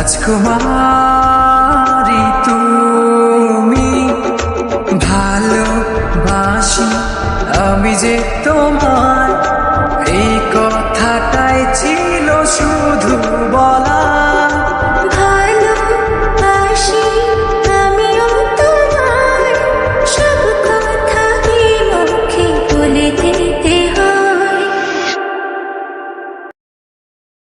রাজকুমারী তুমি ভালোবাসি। আমি যে তোমার এই কথাটাই ছিল